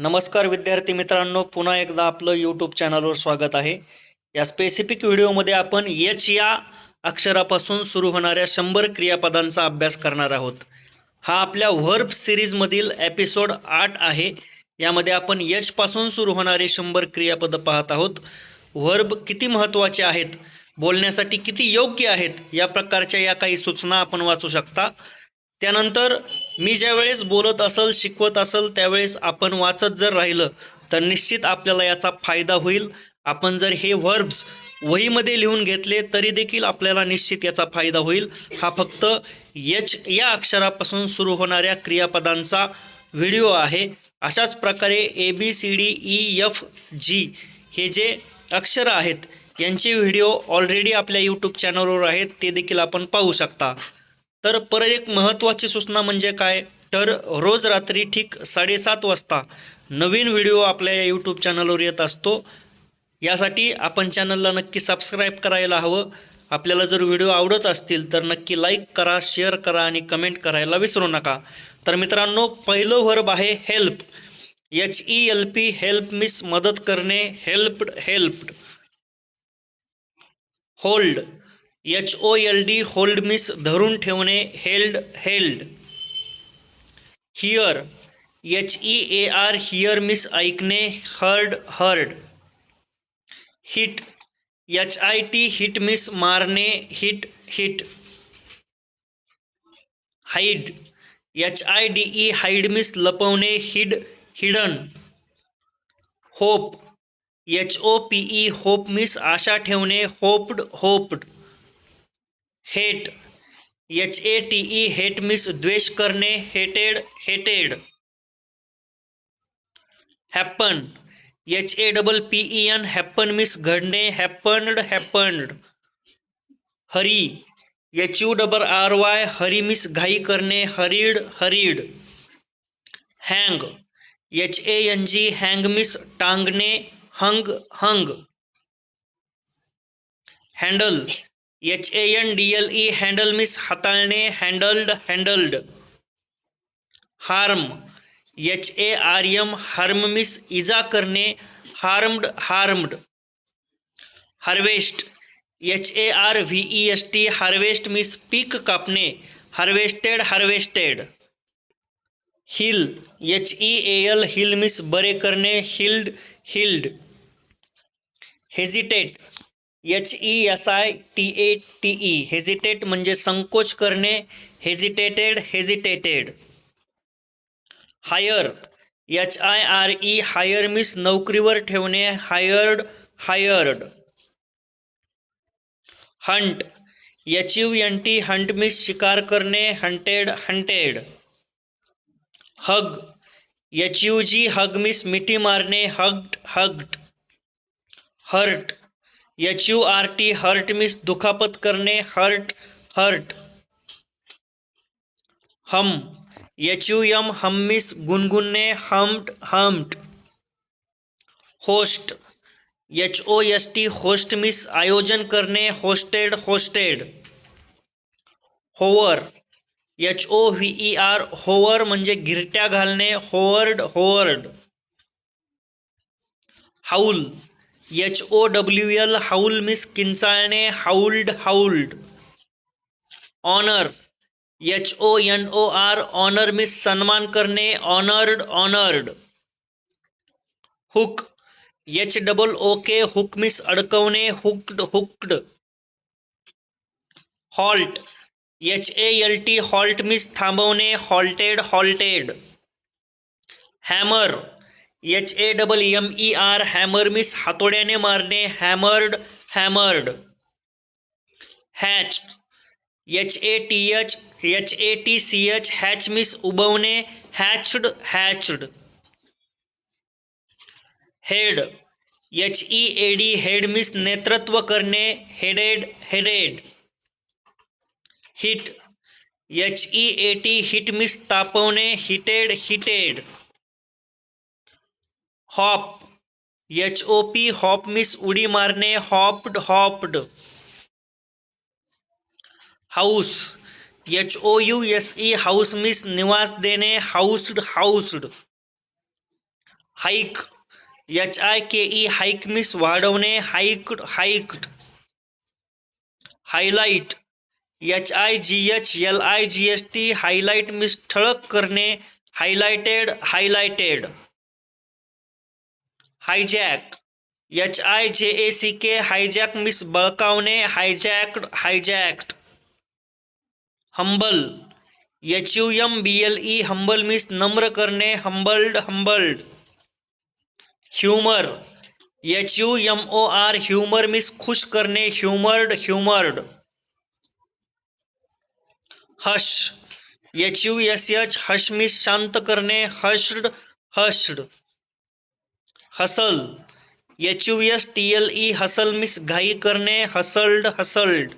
नमस्कार विद्यार्थी मित्रांनो पुन्हा एकदा आपलं यूट्यूब चॅनलवर स्वागत आहे. या स्पेसिफिक व्हिडिओमध्ये आपण यच या अक्षरापासून सुरू होणाऱ्या शंभर क्रियापदांचा अभ्यास करणार आहोत. हा आपल्या व्हर्ब सिरीजमधील एपिसोड आठ आहे. यामध्ये आपण यचपासून सुरू होणारे शंभर क्रियापद पाहत आहोत. व्हर्ब किती महत्त्वाचे आहेत? बोलण्यासाठी किती योग्य आहेत? या प्रकारच्या या काही सूचना आपण वाचू शकता. त्यानंतर मी ज्यावेळेस बोलत असल शिकवत असल त्यावेळेस आपण वाचत जर राहिलं तर निश्चित आपल्याला याचा फायदा होईल. आपण जर हे व्हर्ब्स वहीमध्ये लिहून घेतले तरी देखील आपल्याला निश्चित याचा फायदा होईल. हा फक्त यच या अक्षरापासून सुरू होणाऱ्या क्रियापदांचा व्हिडिओ आहे. अशाच प्रकारे A B C D E F G हे जे अक्षरं आहेत यांचे व्हिडिओ ऑलरेडी आपल्या यूट्यूब चॅनलवर आहेत ते देखील आपण पाहू शकता. तर परत एक महत्त्वाची सूचना म्हणजे काय? तर रोज रात्री ठीक साडेसात वाजता नवीन व्हिडिओ आपल्या या यूट्यूब चॅनलवर येत असतो. यासाठी आपण चॅनलला नक्की सबस्क्राईब करायला हवं. आपल्याला जर व्हिडिओ आवडत असतील तर नक्की लाईक करा शेअर करा आणि कमेंट करायला विसरू नका. तर मित्रांनो पहिलं व्हर्ब आहे help H E L P help means मदत करणे helped helped hold H O L D hold means धरून ठेवणे held held hear H E A R hear means ऐकणे heard heard hit H I T hit means मारणे hit hit hide H I D E hide means लपवणे hid hidden hope H O P E hope means आशा ठेवणे hoped hoped hate H A T E hate means द्वेष करणे, hated hated. Happen H A double P E N happen means घडणे happened happened hurry H U double R Y hurry means घाई करणे, hurried hurried. Hang H A N G hang means टांगणे, hung hung. Handle H A N D L E handle means हाताळणे handled handled harm H A R M harm means इजा करणे harmed harmed harvest H A R V E S T harvest means peak कापने harvested harvested heal H E A L heal means बरे करणे healed healed hesitate H E S I T A T E hesitate म्हणजे संकोच करणे. Hesitated hesitated hire H I R E hire means नोकरीवर ठेवणे. Hired hired hunt H U N T hunt means शिकार करणे. Hunted hunted hug H U G hug means मिठी मारणे. Hugged hugged hurt H U R T hurt means दुखापत करणे hurt hurt hum H U M hum means गुणगुणणे hummed hummed host H O S T host means आयोजन करने hosted hosted hover H O V E R hover म्हणजे गिरट्या घालणे hovered hovered howl H O W L howl means किंचाळणे howled howled honour H O N O R honour means सन्मान करणे honoured honoured hook H double O K hook means अडकवणे hooked hooked halt H A L T halt means थांबवणे halted halted hammer H A double M E R hammer means हातोड्याने मारणे hammered hammered hatch H A T H H A T C H hatch means उबवणे hatched hatched head H E A D head means नेतृत्व करणे headed headed heat H E A T heat means तापवणे heated heated hop H O P hop means उडी मारणे hopped hopped. House H O U S E house means निवास देने, housed housed hike H I K E hike means वाढवणे hiked hiked highlight H I G H L I G S T highlight means ठळक करणे highlighted highlighted hijack H I J A C K hijack means बळकावणे hijacked hijacked humble H U M B L E humble means नम्र करने humbled humbled humour H U M O R humour means खुश करने humoured humoured hush H U S H hush means शांत करने hushed hushed hustle H U S T L E hustle means घाई करणे hustled hustled.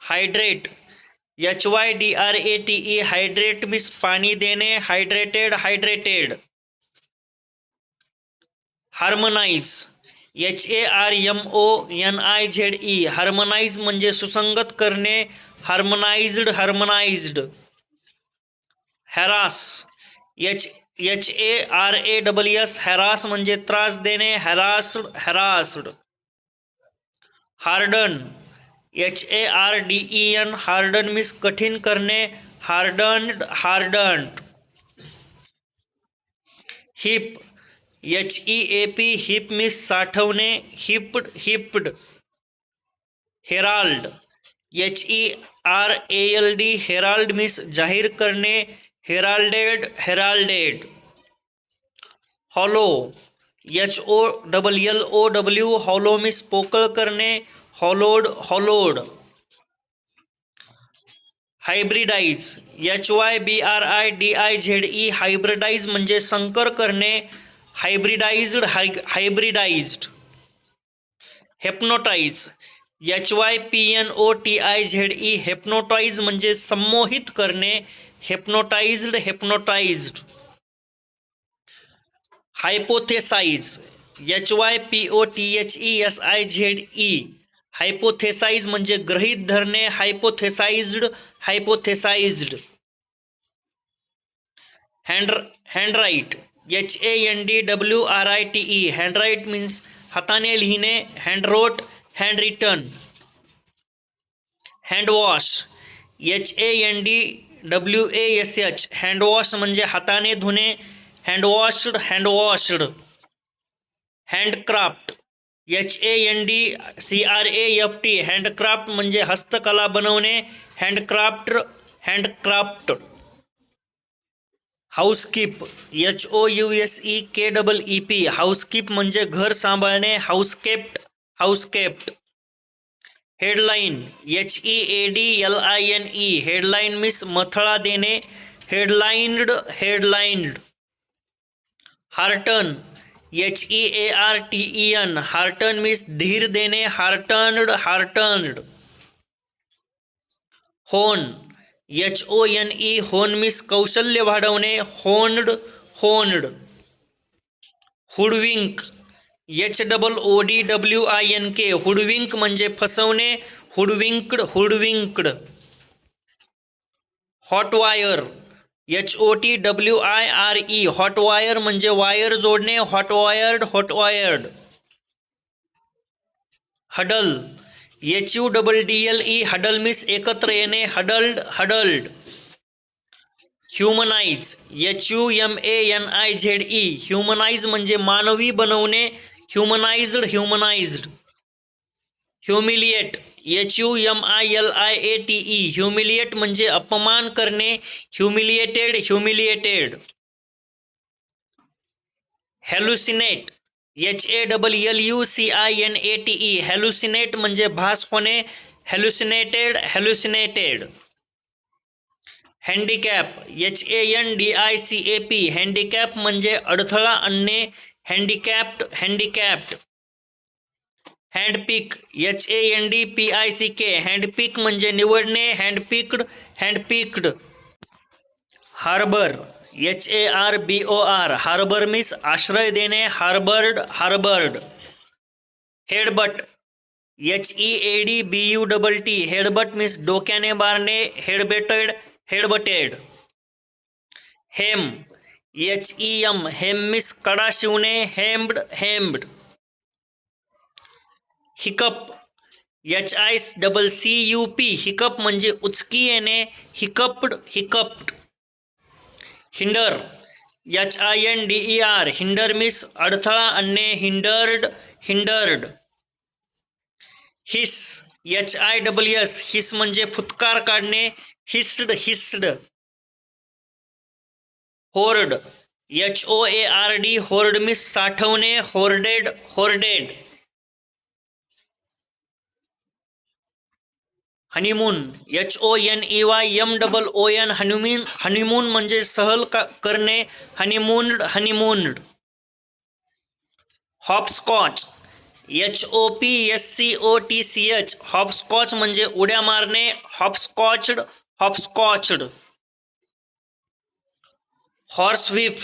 Hydrate H Y D R A T E hydrate means पाणी देणे hydrated hydrated harmonize H A R M O N I Z E harmonize म्हणजे सुसंगत करणे harmonized harmonized harass H H A R A double S harass म्हणजे त्रास देणे harassed harassed harden H A R D E N harden means कठीण करणे hardened hardened heap H E A P heap means साठवणे heaped heaped herald H E R A L D herald means जाहीर करणे heralded heralded. Hollow H O double L O W hollow means पोकळ करणे hollowed hollowed hybridize H Y B R I D I Z E hybridize म्हणजे संकर करणे hybridized hi hybridized hypnotize H Y P N O T I Z E hypnotize म्हणजे संमोहित करणे hypnotized hypnotized hypothesize H Y P O T H E S I Z E hypothesize म्हणजे गृहीत धरणे hypothesized hypothesized hand handwrite H A N D W R I T E handwrite means हाताने लिहिणे handwrote handwritten handwash H A N D W A S H handwash म्हणजे हाताने धुणे handwashed handwashed handcraft H A N D C R A F T handcraft म्हणजे हस्तकला बनवणे handcraft handcraft housekeep H O U S E K double E P housekeep म्हणजे घर सांभाळणे housekept housekept headline H E A D L I N E headline means मथळा देणे headlined headlined hearten H E A R T E N hearten means धीर देने हार्टन्ड हार्टन्ड. होन H O N E होन means कौशल्य वाढवणे, honed honed. Hoodwink H double O D W I N K hoodwink म्हणजे फसवणे hoodwinked hoodwinked hotwire H O T W I R E hotwire म्हणजे wire जोडणे hotwired hotwired huddle H U double D L E huddle means एकत्र huddled huddled humanize H U M A N I Z E humanize म्हणजे मानवी बनवणे humanized humanized humiliate H U M I L I A T E humiliate म्हणजे अपमान करणे. Humiliated humiliated hallucinate H A double L U C I N A T E hallucinate म्हणजे भास होणे. Hallucinated hallucinated handicap H A N D I C A P handicap म्हणजे अडथळा आणणे. Handicapped handicapped. Handpick H A N D P I C K handpick म्हणजे निवडणे, handpicked handpicked. Harbour H A R B O R harbour means आश्रय देणे, harboured harboured. Headbutt H E A D B U double T headbutt means डोक्याने मारणे, headbutted, headbutted. Hem H E M hem means कडा शिवणे hemmed hemmed hiccup H I double C U P hiccup म्हणजे उचकी येणे hiccupped hiccupped. Hinder H I N D E R hinder means अडथळा आणणे hindered hindered hiss H I double S hiss म्हणजे फुतकार काढणे. Hissed hissed hoard H O A R D hoard means साठवणे, hoarded hoarded. Honeymoon H O N E Y M double O N honeymoon honeymoon म्हणजे सहल करणे honeymooned honeymooned hopscotch H O P S C O T C H hopscotch म्हणजे उड्या मारणे, hopscotched hopscotched. Horsewhip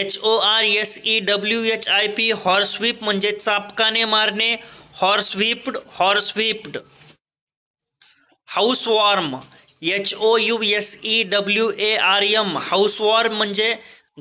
H O R S E W H I P horsewhip म्हणजे चापकाने मारणे horsewhipped housewarm H O U S E W A R M housewarm म्हणजे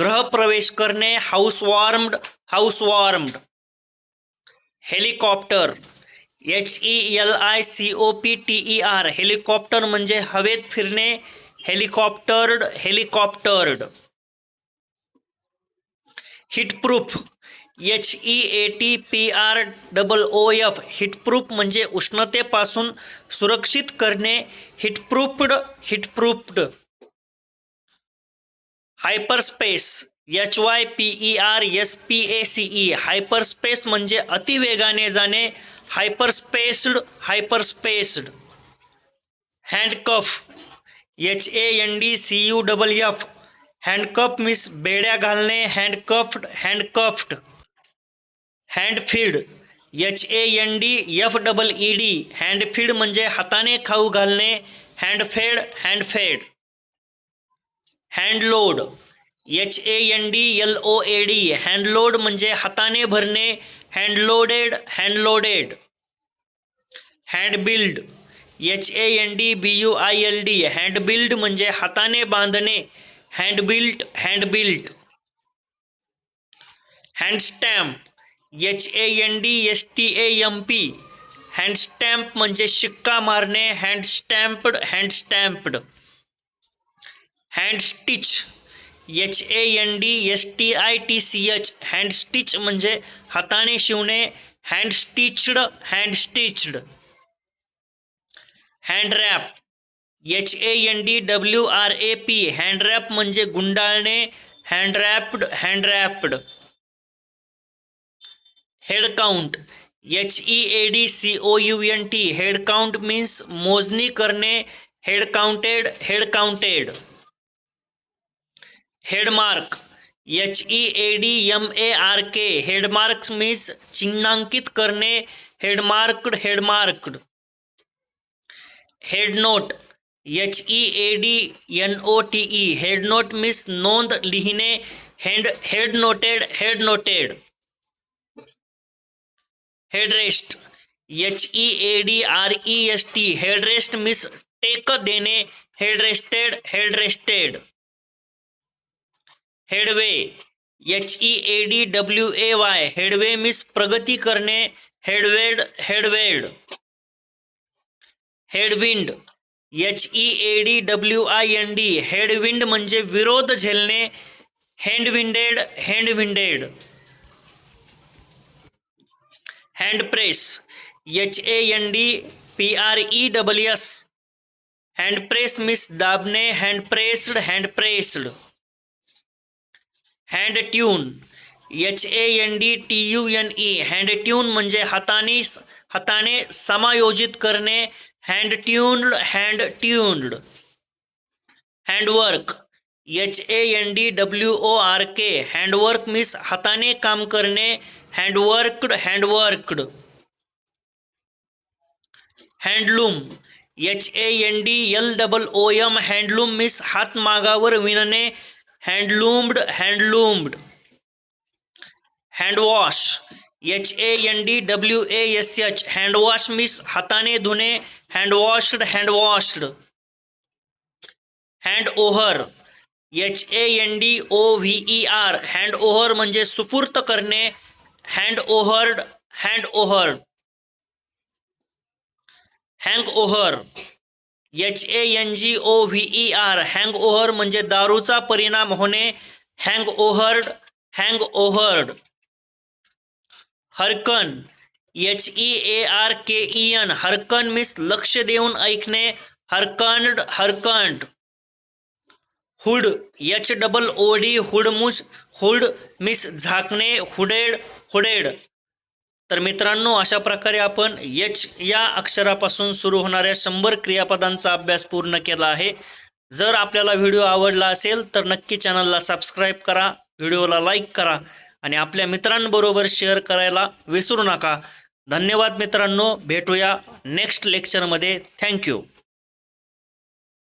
गृहप्रवेश करणे housewarmed housewarmed helicopter H E L I C O P T E R helicopter म्हणजे हवेत फिरणे helicoptered helicoptered. Heatproof H E A T P R double O F heatproof म्हणजे उष्णतेपासून सुरक्षित करणे. Heatproofed heatproofed. Hyperspace H Y P E R S P A C E hyperspace म्हणजे अतिवेगाने जाणे. Hyperspaced hyperspaced. Handcuff H A N D C U double F handcuff means बेड़ा घालने handcuffed handcuffed handfeed H A N D F double E D handfeed म्हणजे हाताने खाऊ घालणे handfed handfed handload H A N D L O A D handload म्हणजे हाताने भरणे handloaded handloaded handbuild H A N D B U I L D handbuild म्हणजे हाताने बांधणे. Handbuilt handbuilt handstamp H A N D S T A M P handstamp म्हणजे शिक्का मारणे. Handstamped handstamped handstitch H A N D S T I T C H handstitch म्हणजे हाताने शिवणे. Handstitched handstitched handwrap H A N D W R A P handwrap म्हणजे गुंडाळणे handwrapped handwrapped head count H E A D C O U N T head count means मोजणी करणे, head counted head counted. Headmark H E A D M A R K headmark means चिन्हांकित करणे headmarked headmarked head note H E A D N O T E head note means नोंद लिहिणे head head noted head noted headrest H E A D R E S T headrest means take देणे headrested headrested headway H E A D W A Y headway means प्रगती करणे headwayed headwayed headwind H E A D W I N D headwind म्हणजे विरोध झेलणे handwinded hand press H A N D P R E double S hand press means दाबणे hand pressed hand pressed hand tune H A N D T U N E hand tune म्हणजे हाताने हाताने समायोजित करणे hand tuned hand tuned handwork H A N D W O R K handwork means हाताने काम करणे handworked handworked handloom H A N D L double O M handloom means हातमागावर विणणे handloomed handloomed handwash H A N D W A S H handwash means हाताने धुणे handwashed handwashed hand over H A N D O V E R hand over म्हणजे सुपूर्त करणे. Hand overed hand over hang over H A N G O V E R hang over म्हणजे दारूचा परिणाम होणे. Hang overed hang overed hearken H E A R K E N hearken means लक्ष देऊन ऐकणे hearkened hearkened. Hood H double O D hood means hood means झाकणे hooded hooded. तर मित्रांनो अशा प्रकारे आपण यच या अक्षरापासून सुरू होणाऱ्या शंभर क्रियापदांचा अभ्यास पूर्ण केला आहे. जर आपल्याला व्हिडिओ आवडला असेल तर नक्की चॅनलला सबस्क्राईब करा व्हिडिओला लाईक करा आणि आपल्या मित्रांबरोबर शेअर करायला विसरू नका. धन्यवाद मित्रांनो. भेटूया नेक्स्ट लेक्चरमध्ये थँक्यू